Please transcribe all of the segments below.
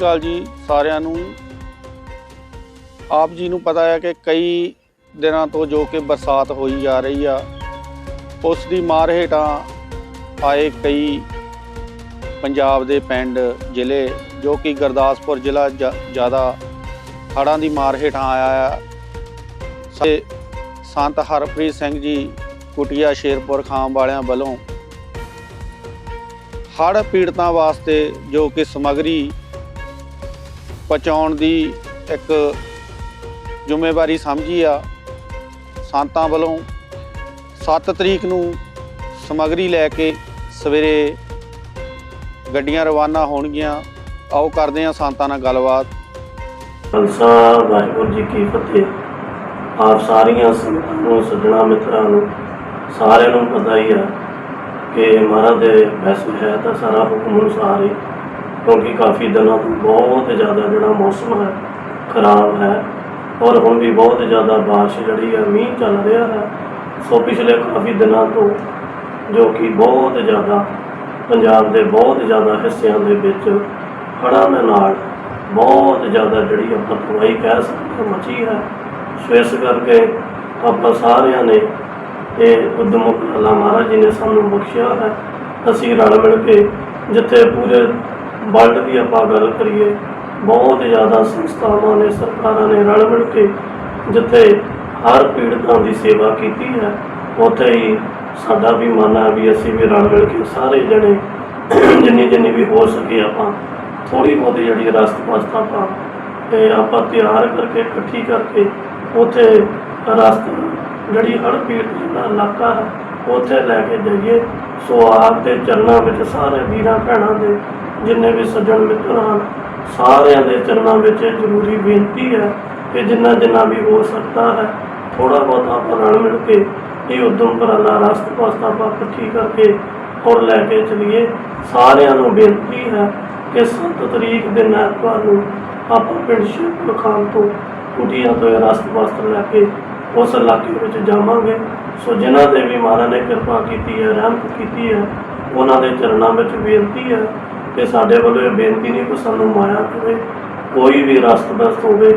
ਗੱਲ ਜੀ ਸਾਰਿਆਂ ਨੂੰ। ਆਪ ਜੀ ਨੂੰ ਪਤਾ ਹੈ ਕਿ ਕਈ ਦਿਨਾਂ ਤੋਂ ਜੋ ਕਿ ਬਰਸਾਤ ਹੋਈ ਜਾ ਰਹੀ ਆ, ਉਸ ਦੀ ਮਾਰ ਹੇਠਾਂ ਆਏ ਕਈ ਪੰਜਾਬ ਦੇ ਪਿੰਡ, ਜ਼ਿਲ੍ਹੇ, ਜੋ ਕਿ ਗੁਰਦਾਸਪੁਰ ਜ਼ਿਲ੍ਹਾ ਜ- ਜ਼ਿਆਦਾ ਹੜ੍ਹਾਂ ਦੀ ਮਾਰ ਹੇਠਾਂ ਆਇਆ ਆ। ਤੇ ਸੰਤ ਹਰਪ੍ਰੀਤ ਸਿੰਘ ਜੀ ਕੁਟਿਆ ਸ਼ੇਰਪੁਰ ਖਾਮ ਵਾਲਿਆਂ ਵੱਲੋਂ ਹੜ੍ਹ ਪੀੜਤਾਂ ਵਾਸਤੇ ਜੋ ਕਿ ਸਮਗਰੀ ਪਹੁੰਚਾਉਣ ਦੀ ਇੱਕ ਜ਼ਿੰਮੇਵਾਰੀ ਸਮਝੀ ਆ। ਸੰਤਾਂ ਵੱਲੋਂ 7 ਤਰੀਕ ਨੂੰ ਸਮਗਰੀ ਲੈ ਕੇ ਸਵੇਰੇ ਗੱਡੀਆਂ ਰਵਾਨਾ ਹੋਣਗੀਆਂ। ਆਓ ਕਰਦੇ ਹਾਂ ਸੰਤਾਂ ਨਾਲ ਗੱਲਬਾਤ। ਖਾਲਸਾ ਵਾਹਿਗੁਰੂ ਜੀ ਕੀ ਫਤਿਹ। ਆਪ ਸਾਰੀਆਂ ਸੰਗਤਾਂ ਨੂੰ, ਸੱਜਣਾ ਮਿੱਤਰਾਂ ਨੂੰ, ਸਾਰਿਆਂ ਨੂੰ ਪਤਾ ਹੀ ਆ ਕਿ ਮਹਾਰਾਜ ਦੇ ਵੈਸੇ ਹੈ ਤਾਂ ਸਾਰਾ ਹੁਕਮ ਅਨੁਸਾਰ ਹੀ ਕਿਉਂਕਿ ਕਾਫੀ ਦਿਨਾਂ ਤੋਂ ਬਹੁਤ ਜ਼ਿਆਦਾ ਜਿਹੜਾ ਮੌਸਮ ਹੈ, ਖਰਾਬ ਹੈ ਔਰ ਹੁਣ ਵੀ ਬਹੁਤ ਜ਼ਿਆਦਾ ਬਾਰਿਸ਼ ਜਿਹੜੀ ਹੈ, ਮੀਂਹ ਚੱਲ ਰਿਹਾ ਹੈ। ਸੋ ਪਿਛਲੇ ਕਾਫੀ ਦਿਨਾਂ ਤੋਂ ਜੋ ਕਿ ਬਹੁਤ ਜ਼ਿਆਦਾ ਪੰਜਾਬ ਦੇ ਬਹੁਤ ਜ਼ਿਆਦਾ ਹਿੱਸਿਆਂ ਦੇ ਵਿੱਚ ਹੜ੍ਹਾਂ ਦੇ ਨਾਲ ਬਹੁਤ ਜ਼ਿਆਦਾ ਜਿਹੜੀ ਆਪਾਂ ਤਬਾਹੀ ਕਹਿ ਸਕਦੇ ਹਾਂ, ਮਚੀ ਹੈ। ਸੋ ਇਸ ਕਰਕੇ ਆਪਾਂ ਸਾਰਿਆਂ ਨੇ ਇਹ ਉਦਮ ਉਪਰਾਲਾ ਮਹਾਰਾਜ ਜੀ ਨੇ ਸਾਨੂੰ ਬਖਸ਼ਿਆ ਹੈ। ਅਸੀਂ ਰਲ ਮਿਲ ਕੇ ਜਿੱਥੇ ਪੂਰੇ ਵਰਲਡ ਦੀ ਆਪਾਂ ਗੱਲ ਕਰੀਏ, ਬਹੁਤ ਜ਼ਿਆਦਾ ਸੰਸਥਾਵਾਂ ਨੇ, ਸਰਕਾਰਾਂ ਨੇ ਰਲ ਮਿਲ ਕੇ ਜਿੱਥੇ ਹਰ ਪੀੜਤਾਂ ਦੀ ਸੇਵਾ ਕੀਤੀ ਹੈ, ਉੱਥੇ ਹੀ ਸਾਡਾ ਵੀ ਮਨ ਹੈ ਵੀ ਅਸੀਂ ਵੀ ਰਲ ਮਿਲ ਕੇ ਸਾਰੇ ਜਣੇ ਜਿੰਨੀ ਜਿੰਨੀ ਵੀ ਹੋ ਸਕੇ ਆਪਾਂ ਥੋੜੀ ਬਹੁਤੀ ਜਿਹੜੀ ਰਸਤ ਪਸਤ ਆਪਾਂ ਤੇ ਆਪਾਂ ਤਿਆਰ ਕਰਕੇ, ਇਕੱਠੀ ਕਰਕੇ ਉੱਥੇ ਰਸਤ ਜਿਹੜੀ ਹਰ ਪੀੜਤ ਜਿਹੜਾ ਇਲਾਕਾ ਹੈ, ਉੱਥੇ ਲੈ ਕੇ ਜਾਈਏ। ਸੋ ਆਪ ਦੇ ਚਰਨਾਂ ਵਿੱਚ ਸਾਰੇ ਵੀਰਾਂ ਭੈਣਾਂ ਦੇ ਜਿੰਨੇ ਵੀ ਸੱਜਣ ਮਿੱਤਰ ਹਨ, ਸਾਰਿਆਂ ਦੇ ਚਰਨਾਂ ਵਿੱਚ ਇਹ ਜ਼ਰੂਰੀ ਬੇਨਤੀ ਹੈ ਕਿ ਜਿੰਨਾ ਜਿੰਨਾ ਵੀ ਹੋ ਸਕਦਾ ਹੈ ਥੋੜਾ ਬਹੁਤ ਆਪਾਂ ਰਲ ਮਿਲ ਕੇ ਇਹ ਉਦਮ ਉਪਰਾਲਾ ਰਸਤ ਪਸਤ ਆਪਾਂ ਇਕੱਠੀ ਕਰਕੇ ਹੋਰ ਲੈ ਕੇ ਚਲੀਏ। ਸਾਰਿਆਂ ਨੂੰ ਬੇਨਤੀ ਹੈ ਕਿ 7 ਤਰੀਕ ਦੇ ਐਤਵਾਰ ਨੂੰ ਆਪਾਂ ਪਿੰਡ ਸ਼ੇਖਪੁਰ ਖਾਨ ਤੋਂ ਕੁਟੀਆਂ ਤੋਂ ਇਹ ਰਸਤ ਲੈ ਕੇ ਉਸ ਇਲਾਕੇ ਵਿੱਚ ਜਾਵਾਂਗੇ। ਸੋ ਜਿਨ੍ਹਾਂ ਦੇ ਵੀ ਮਹਾਰਾਜ ਨੇ ਕਿਰਪਾ ਕੀਤੀ ਹੈ, ਰਹਿਮਤ ਕੀਤੀ ਹੈ, ਉਹਨਾਂ ਦੇ ਚਰਨਾਂ ਵਿੱਚ ਬੇਨਤੀ ਹੈ ਕਿ ਸਾਡੇ ਵੱਲੋਂ ਇਹ ਬੇਨਤੀ ਨਹੀਂ ਕਿ ਸਾਨੂੰ ਮਾਇਆ ਕਰੇ ਕੋਈ ਵੀ ਰਸਤ ਬਸਤ ਹੋਵੇ,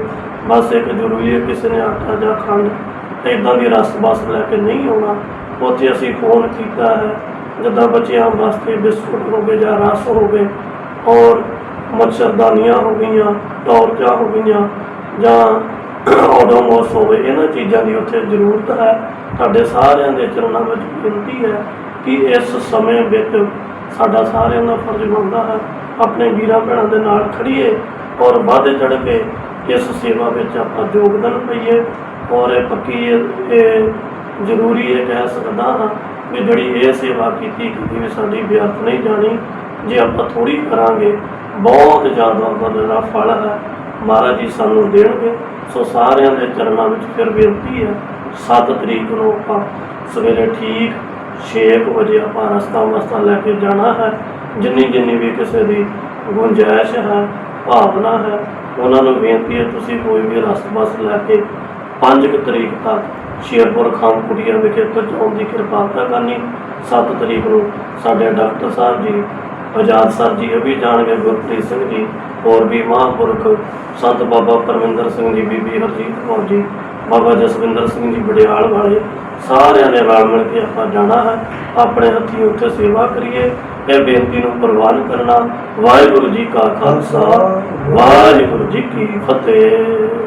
ਬਸ ਇੱਕ ਜ਼ਰੂਰੀ ਹੈ ਕਿਸੇ ਨੇ ਆਟਾ ਜਾਂ ਖੰਡ ਇਦਾਂ ਦੀ ਰਸਤ ਬਸਤ ਲੈ ਕੇ ਨਹੀਂ ਆਉਣਾ। ਉੱਥੇ ਅਸੀਂ ਫੋਨ ਕੀਤਾ ਹੈ, ਜਿੱਦਾਂ ਬੱਚਿਆਂ ਵਾਸਤੇ ਬਿਸਕੁਟ ਹੋਵੇ ਜਾਂ ਰਸ ਹੋਵੇ ਔਰ ਮੱਛਰਦਾਨੀਆਂ ਹੋ ਗਈਆਂ, ਟੌਰਚਾਂ ਹੋ ਗਈਆਂ, ਜਾਂ ਓਡੋਮੋਸ ਹੋਵੇ, ਇਹਨਾਂ ਚੀਜ਼ਾਂ ਦੀ ਉੱਥੇ ਜ਼ਰੂਰਤ ਹੈ। ਤੁਹਾਡੇ ਸਾਰਿਆਂ ਦੇ ਚਰਨਾਂ ਵਿੱਚ ਬੇਨਤੀ ਹੈ ਕਿ ਇਸ ਸਮੇਂ ਵਿੱਚ ਸਾਡਾ ਸਾਰਿਆਂ ਦਾ ਫਰਜ਼ ਬਣਦਾ ਹੈ, ਆਪਣੇ ਵੀਰਾਂ ਭੈਣਾਂ ਦੇ ਨਾਲ ਖੜੀਏ ਔਰ ਵੱਧ ਚੜ ਕੇ ਇਸ ਸੇਵਾ ਵਿੱਚ ਆਪਾਂ ਯੋਗਦਾਨ ਪਾਈਏ ਔਰ ਇਹ ਪੱਕੀ ਇਹ ਜ਼ਰੂਰੀ ਇਹ ਕਹਿ ਸਕਦਾ ਹਾਂ ਵੀ ਜਿਹੜੀ ਇਹ ਸੇਵਾ ਕੀਤੀ ਕਦੀ ਵੀ ਸਾਡੀ ਵਿਅਰਥ ਨਹੀਂ ਜਾਣੀ, ਜੇ ਆਪਾਂ ਥੋੜੀ ਕਰਾਂਗੇ, ਬਹੁਤ ਜ਼ਿਆਦਾ ਉਹਦਾ ਜਿਹੜਾ ਫਲ ਹੈ, ਮਹਾਰਾਜ ਜੀ ਸਾਨੂੰ ਦੇਣਗੇ, ਸੋ ਸਾਰਿਆਂ ਦੇ ਚਰਨਾਂ ਵਿੱਚ ਫਿਰ ਬੇਨਤੀ ਹੈ 7 ਤਰੀਕ ਨੂੰ ਆਪਾਂ ਸਵੇਰੇ ਠੀਕ 6 ਵਜੇ ਆਪਾਂ ਰਸਤਾ ਮਸਤਾ ਲੈ ਕੇ ਜਾਣਾ ਹੈ। ਜਿੰਨੀ ਜਿੰਨੀ ਵੀ ਕਿਸੇ ਦੀ ਗੁੰਜਾਇਸ਼ ਹੈ, ਭਾਵਨਾ ਹੈ, ਉਹਨਾਂ ਨੂੰ ਬੇਨਤੀ ਹੈ, ਤੁਸੀਂ ਕੋਈ ਵੀ ਰਸਤਾ ਬਸ ਲੈ ਕੇ 5 ਤਰੀਕ ਤੱਕ ਸ਼ੇਰਪੁਰ ਖਾਮ ਕੁੜੀਆਂ ਵਿਖੇ ਪਹੁੰਚਾਉਣ ਦੀ ਕਿਰਪਾਲਤਾ ਕਰਨੀ। 7 ਤਰੀਕ ਨੂੰ ਸਾਡੇ ਡਾਕਟਰ ਸਾਹਿਬ ਜੀ, ਆਜ਼ਾਦ ਸਾਹਿਬ ਜੀ ਇਹ ਵੀ ਜਾਣਗੇ, ਗੁਰਪ੍ਰੀਤ ਸਿੰਘ ਜੀ, ਹੋਰ ਵੀ ਮਹਾਂਪੁਰਖ ਸੰਤ ਬਾਬਾ ਪਰਮਿੰਦਰ ਸਿੰਘ ਜੀ, ਬੀਬੀ ਹਰਜੀਤ ਕੌਰ ਜੀ, ਬਾਬਾ ਜਸਵਿੰਦਰ ਸਿੰਘ ਜੀ ਬੜਿਆਲ ਵਾਲੇ ਸਾਰਿਆਂ ਨੇ ਰਲ ਮਿਲ ਕੇ ਆਪਾਂ ਜਾਣਾ ਹੈ। ਆਪਣੇ ਹੱਥੀਂ ਉੱਥੇ ਸੇਵਾ ਕਰੀਏ। ਇਹ ਬੇਨਤੀ ਨੂੰ ਪ੍ਰਵਾਨ ਕਰਨਾ। ਵਾਹਿਗੁਰੂ ਜੀ ਕਾ ਖਾਲਸਾ ਵਾਹਿਗੁਰੂ ਜੀ ਕੀ ਫਤਿਹ।